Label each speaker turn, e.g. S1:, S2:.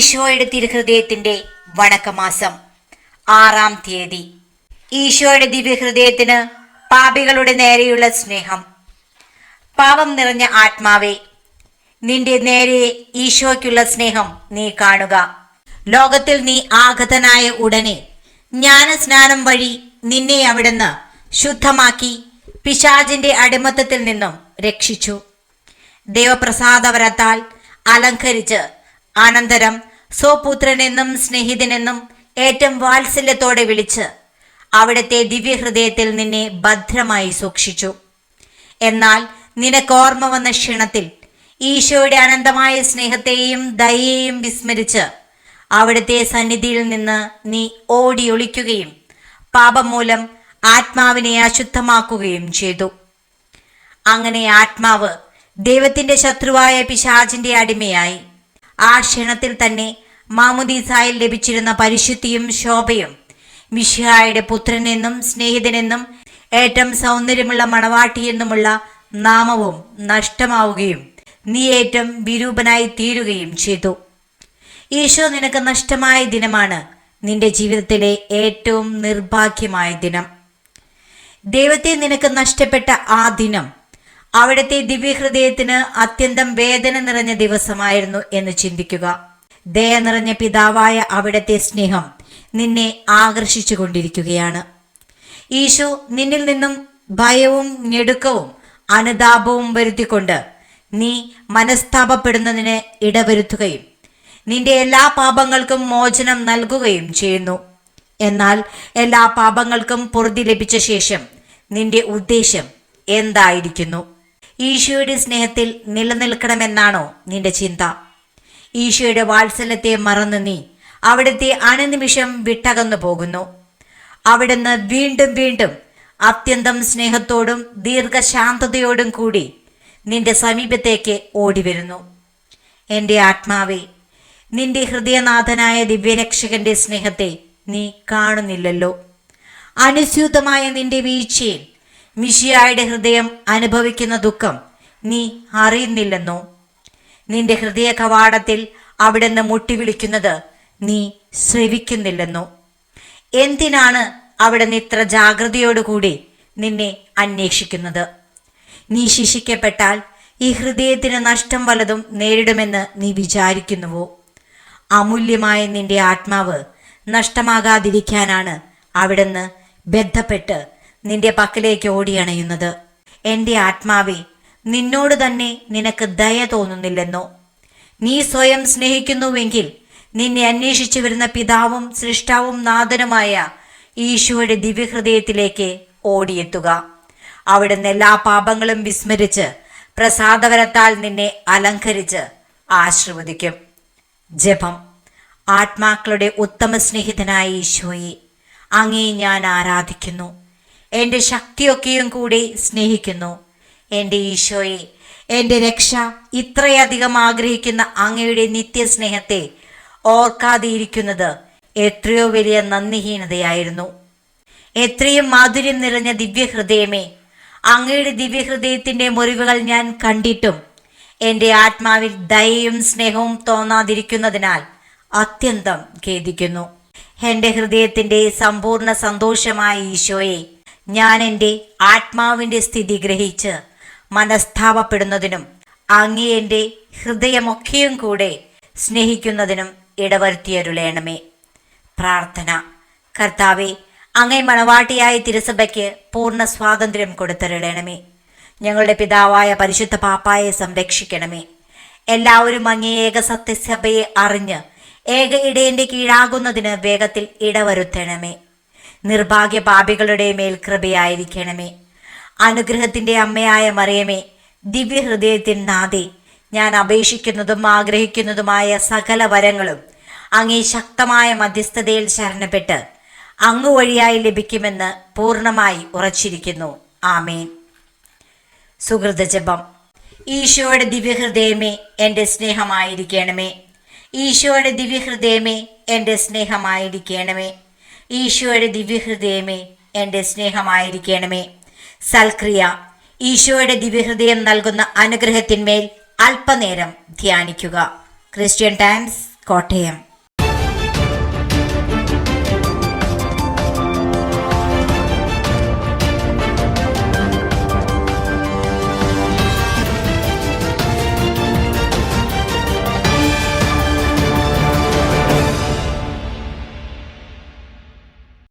S1: ഈശോയുടെ തിരുഹൃദയത്തിന്റെ വണക്കമാസം ആറാം തീയതി. ഈശോയുടെ ദിവ്യഹൃദയത്തിന് പാപികളുടെ നേരെയുള്ള സ്നേഹം. പാപം നിറഞ്ഞ ആത്മാവേ നിന്റെ നേരെ ഈശോയ്ക്കുള്ള സ്നേഹം നീ കാണുക. ലോകത്തിൽ നീ ആഗതനായ ഉടനെ ജ്ഞാനസ്നാനം വഴി നിന്നെ അവിടുന്ന് ശുദ്ധമാക്കി പിശാചിന്റെ അടിമത്തത്തിൽ നിന്നും രക്ഷിച്ചു. ദൈവപ്രസാദവരത്താൽ അലങ്കരിച്ച് അനന്തരം സ്വപുത്രനെന്നും സ്നേഹിതനെന്നും ഏറ്റവും വാത്സല്യത്തോടെ വിളിച്ച് അവിടുത്തെ ദിവ്യഹൃദയത്തിൽ നിന്നെ ഭദ്രമായി സൂക്ഷിച്ചു. എന്നാൽ നിനക്ക് ഓർമ്മ വന്ന ക്ഷണത്തിൽ ഈശോയുടെ അനന്തമായ സ്നേഹത്തെയും ദയയെയും വിസ്മരിച്ച് അവിടുത്തെ സന്നിധിയിൽ നിന്ന് നീ ഓടിയൊളിക്കുകയും പാപം മൂലം ആത്മാവിനെ അശുദ്ധമാക്കുകയും ചെയ്തു. അങ്ങനെ ആത്മാവ് ദൈവത്തിന്റെ ശത്രുവായ പിശാചിന്റെ അടിമയായി. ആ ക്ഷണത്തിൽ തന്നെ മാമുദീസായിൽ ലഭിച്ചിരുന്ന പരിശുദ്ധിയും ശോഭയും മിഷിഹായുടെ പുത്രനെന്നും സ്നേഹിതനെന്നും ഏറ്റവും സൗന്ദര്യമുള്ള മണവാട്ടിയെന്നുമുള്ള നാമവും നഷ്ടമാവുകയും നീ ഏറ്റവും വിരൂപനായി തീരുകയും ചെയ്തു. ഈശോ നിനക്ക് നഷ്ടമായ ദിനമാണ് നിന്റെ ജീവിതത്തിലെ ഏറ്റവും നിർഭാഗ്യമായ ദിനം. ദൈവത്തെ നിനക്ക് നഷ്ടപ്പെട്ട ആ ദിനം അവിടുത്തെ ദിവ്യഹൃദയത്തിന് അത്യന്തം വേദന നിറഞ്ഞ ദിവസമായിരുന്നു എന്ന് ചിന്തിക്കുക. ദയ നിറഞ്ഞ പിതാവായ അവിടുത്തെ സ്നേഹം നിന്നെ ആകർഷിച്ചു കൊണ്ടിരിക്കുകയാണ് ഈശോ നിന്നിൽ നിന്നും ഭയവും ഞെടുക്കവും അനുതാപവും വരുത്തിക്കൊണ്ട് നീ മനസ്താപപ്പെടുന്നതിന് ഇടവരുത്തുകയും നിന്റെ എല്ലാ പാപങ്ങൾക്കും മോചനം നൽകുകയും ചെയ്യുന്നു. എന്നാൽ എല്ലാ പാപങ്ങൾക്കും പൊറുതി ലഭിച്ച ശേഷം നിന്റെ ഉദ്ദേശം എന്തായിരിക്കുന്നു? ഈശോയുടെ സ്നേഹത്തിൽ നിലനിൽക്കണമെന്നാണോ നിന്റെ ചിന്ത? ഈശോയുടെ വാത്സല്യത്തെ മറന്നു നീ അവിടുത്തെ അനുനിമിഷം വിട്ടകന്നു പോകുന്നു. അവിടുന്ന് വീണ്ടും വീണ്ടും അത്യന്തം സ്നേഹത്തോടും ദീർഘശാന്തതയോടും കൂടി നിന്റെ സമീപത്തേക്ക് ഓടിവരുന്നു. എന്റെ ആത്മാവേ നിന്റെ ഹൃദയനാഥനായ ദിവ്യരക്ഷകന്റെ സ്നേഹത്തെ നീ കാണുന്നില്ലല്ലോ. അനുസ്യൂതമായ നിന്റെ വീഴ്ചയിൽ മിഷിയായുടെ ഹൃദയം അനുഭവിക്കുന്ന ദുഃഖം നീ അറിയുന്നില്ലെന്നോ? നിന്റെ ഹൃദയ കവാടത്തിൽ അവിടുന്ന് മുട്ടിവിളിക്കുന്നത് നീ ശ്രവിക്കുന്നില്ലെന്നോ? എന്തിനാണ് അവിടുന്ന് ഇത്ര ജാഗ്രതയോടുകൂടി നിന്നെ അന്വേഷിക്കുന്നത്? നീ ശിക്ഷിക്കപ്പെട്ടാൽ ഈ ഹൃദയത്തിന് നഷ്ടം വലതും നേരിടുമെന്ന് നീ വിചാരിക്കുന്നുവോ? അമൂല്യമായ നിന്റെ ആത്മാവ് നഷ്ടമാകാതിരിക്കാനാണ് അവിടുന്ന് ബന്ധപ്പെട്ട് നിന്റെ പക്കലേക്ക് ഓടിയണയുന്നത്. എന്റെ ആത്മാവെ നിന്നോട് തന്നെ നിനക്ക് ദയ തോന്നുന്നില്ലെന്നോ? നീ സ്വയം സ്നേഹിക്കുന്നുവെങ്കിൽ നിന്നെ അന്വേഷിച്ചു വരുന്ന പിതാവും സൃഷ്ടാവും നാഥനുമായ ഈശോയുടെ ദിവ്യഹൃദയത്തിലേക്ക് ഓടിയെത്തുക. അവിടുന്ന് എല്ലാ പാപങ്ങളും വിസ്മരിച്ച് പ്രസാദവരത്താൽ നിന്നെ അലങ്കരിച്ച് ആശീർവദിക്കും. ജപം. ആത്മാക്കളുടെ ഉത്തമ സ്നേഹിതനായ ഈശോയെ അങ്ങേ ഞാൻ ആരാധിക്കുന്നു. എന്റെ ശക്തിയൊക്കെയും കൂടി സ്നേഹിക്കുന്നു. എന്റെ ഈശോയെ എന്റെ രക്ഷ ഇത്രയധികം ആഗ്രഹിക്കുന്ന അങ്ങയുടെ നിത്യസ്നേഹത്തെ ഓർക്കാതെയിരിക്കുന്നത് എത്രയോ വലിയ നന്ദിഹീനതയായിരുന്നു. എത്രയും മാധുര്യം നിറഞ്ഞ ദിവ്യഹൃദയമേ അങ്ങയുടെ ദിവ്യഹൃദയത്തിന്റെ മുറിവുകൾ ഞാൻ കണ്ടിട്ടും എന്റെ ആത്മാവിൽ ദയയും സ്നേഹവും തോന്നാതിരിക്കുന്നതിനാൽ അത്യന്തം ഖേദിക്കുന്നു. എന്റെ ഹൃദയത്തിന്റെ സമ്പൂർണ സന്തോഷമായ ഈശോയെ ഞാൻ എന്റെ ആത്മാവിന്റെ സ്ഥിതി ഗ്രഹിച്ച് മനസ്താപപ്പെടുന്നതിനും അങ്ങേ എന്റെ ഹൃദയമൊക്കെയും കൂടെ സ്നേഹിക്കുന്നതിനും ഇടവരുത്തിയരുളേണമേ. പ്രാർത്ഥന. കർത്താവെ അങ്ങേ മണവാട്ടിയായ തിരുസഭയ്ക്ക് പൂർണ സ്വാതന്ത്ര്യം കൊടുത്തരുളേണമേ. ഞങ്ങളുടെ പിതാവായ പരിശുദ്ധ പാപ്പായെ സംരക്ഷിക്കണമേ. എല്ലാവരും അങ്ങേ ഏക സത്യസഭയെ അറിഞ്ഞ് ഏക ഇടയന്റെ കീഴാകുന്നതിന് വേഗത്തിൽ ഇടവരുത്തണമേ. നിർഭാഗ്യ പാപികളുടെ മേൽ കൃപയായിരിക്കണമേ. അനുഗ്രഹത്തിന്റെ അമ്മയായ മറിയമേ ദിവ്യഹൃദയത്തിൻ നാദേ ഞാൻ അപേക്ഷിക്കുന്നതും ആഗ്രഹിക്കുന്നതുമായ സകല വരങ്ങളും അങ്ങേ ശക്തമായ മധ്യസ്ഥതയിൽ ശരണപ്പെട്ട് അങ്ങ് വഴിയായി ലഭിക്കുമെന്ന് പൂർണമായി ഉറച്ചിരിക്കുന്നു. ആമേൻ. സുഹൃത ജപം. ഈശോയുടെ ദിവ്യഹൃദയമേ എന്റെ സ്നേഹമായിരിക്കണമേ. ഈശോയുടെ ദിവ്യഹൃദയമേ എന്റെ സ്നേഹമായിരിക്കണമേ. ഈശോയുടെ ദിവ്യഹൃദയമേ എന്റെ സ്നേഹമായിരിക്കണമേ. സൽക്രിയ ഈശോയുടെ ദിവ്യഹൃദയം നൽകുന്ന അനുഗ്രഹത്തിന്മേൽ അല്പനേരം ധ്യാനിക്കുക. Christian Times Kottayam.